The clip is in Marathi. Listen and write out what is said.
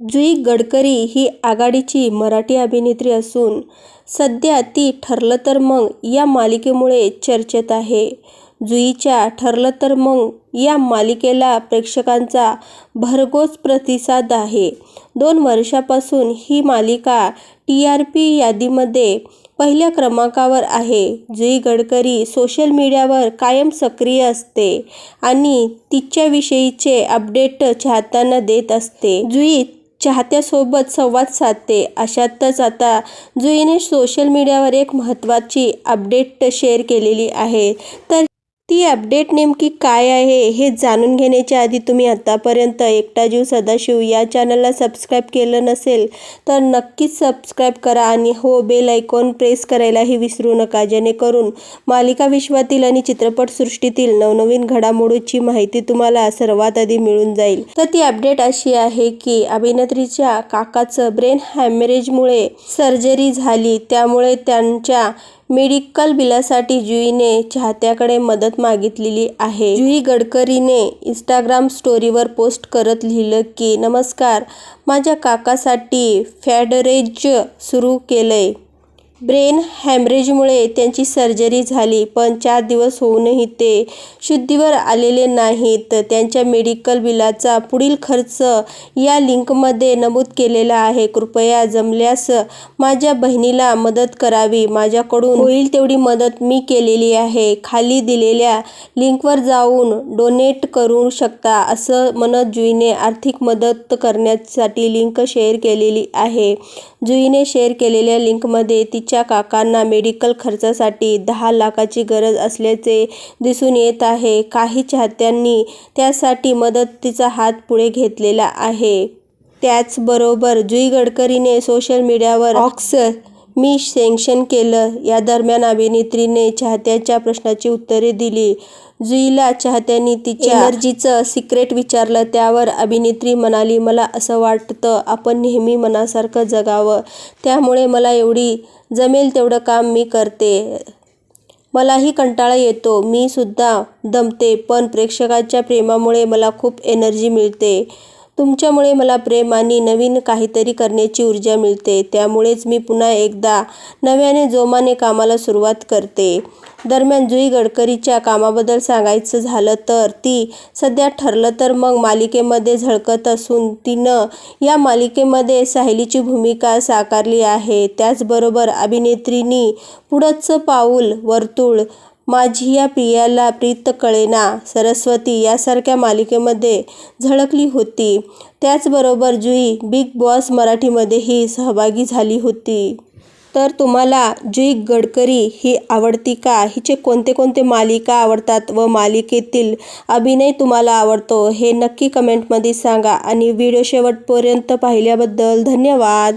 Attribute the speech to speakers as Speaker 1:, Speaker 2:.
Speaker 1: जुई गडकरी ही आघाडीची मराठी अभिनेत्री असून सध्या ती ठरलं तर मग या मालिकेमुळे चर्चेत आहे. जुईच्या ठरलं तर मग या मालिकेला प्रेक्षकांचा भरघोस प्रतिसाद आहे. दोन वर्षापासून ही मालिका टी आर पी यादीमध्ये पहिल्या क्रमांकावर आहे. जुई गडकरी सोशल मीडियावर कायम सक्रिय असते आणि तिच्याविषयीचे अपडेट चाहत्यांना देत असते. जुई चाहत्यासोबत संवाद साधते. अशातच आता जुईने सोशल मीडियावर एक महत्त्वाची अपडेट शेअर केलेली आहे. तर ती अपडेट नेमकी काय आहे हे जाणून घेण्याच्या आधी तुम्ही आतापर्यंत एकटा जीव सदाशिव या चॅनलला सबस्क्राईब केलं नसेल तर नक्कीच सबस्क्राईब करा आणि हो बेल आयकॉन प्रेस करायलाही विसरू नका जेणेकरून मालिका विश्वातील आणि चित्रपटसृष्टीतील नवनवीन घडामोडीची माहिती तुम्हाला सर्वात आधी मिळून जाईल. तर ती अपडेट अशी आहे की अभिनेत्रीच्या काकाचं ब्रेन हॅमरेजमुळे सर्जरी झाली त्यामुळे त्यांच्या मेडिकल बिलासाठी जुईने चाहत्यांकडे मदत मागितलेली आहे. जुई गडकरीने इन्स्टाग्राम स्टोरीवर पोस्ट करत लिहिलं की नमस्कार माझ्या काकासाठी फंडरेज सुरू केलंय. ब्रेन हॅमरेजमुळे त्यांची सर्जरी झाली पण चार दिवस होऊनही ते शुद्धीवर आलेले नाहीत. त्यांच्या मेडिकल बिलाचा पुढील खर्च या लिंकमध्ये नमूद केलेला आहे. कृपया जमल्यास माझ्या बहिणीला मदत करावी. माझ्याकडून होईल तेवढी मदत मी केलेली आहे. खाली दिलेल्या लिंकवर जाऊन डोनेट करू शकता असं म्हणत जुईने आर्थिक मदत करण्यासाठी लिंक शेअर केलेली आहे. जुईने शेअर केलेल्या लिंकमध्ये तिच्या काकांना मेडिकल खर्चासाठी दहा लाखाची गरज असल्याचे दिसून येत आहे. काही चाहत्यांनी त्यासाठी मदतीचा हात पुढे घेतलेला आहे. त्याचबरोबर जुई गडकरीने सोशल मीडियावर ऑक्स मी सँक्शन केलं. यादरम्यान अभिनेत्रीने चाहत्यांच्या प्रश्नांची उत्तरे दिली. जुईला चाहत्यांनी तिच्या एनर्जीचं सिक्रेट विचारलं त्यावर अभिनेत्री म्हणाली मला असं वाटतं आपण नेहमी मनासारखं जगावं. त्यामुळे मला जेवढं जमेल तेवढं काम मी करते. मलाही कंटाळा येतो. मी सुद्धा दमते पण प्रेक्षकांच्या प्रेमामुळे मला खूप एनर्जी मिळते. तुमच्यामुळे मला प्रेम आणि नवीन काहीतरी करण्याची ऊर्जा मिळते. त्यामुळेच मी पुन्हा एकदा नव्याने जोमाने कामाला सुरुवात करते दरम्यान जुई गडकरीच्या कामाबद्दल सांगायचं झालं तर ती सध्या ठरलं तर मग मालिकेमध्ये झळकत असून तिनं या मालिकेमध्ये सायलीची भूमिका साकारली आहे. त्याचबरोबर अभिनेत्रीनी पुढचं पाऊल वर्तुळ माझिया प्रियाला प्रीत कळेना, सरस्वती यासारख्या मालिकेमध्ये झळकली होती. त्याचबरोबर जुई बिग बॉस मराठीमध्येही सहभागी झाली होती. तर तुम्हाला जुई गडकरी ही आवडती का? हिचे कोणते कोणते मालिका आवडतात व मालिकेतील अभिनय तुम्हाला आवडतो हे नक्की कमेंटमध्ये सांगा आणि व्हिडिओ शेवटपर्यंत पाहिल्याबद्दल धन्यवाद.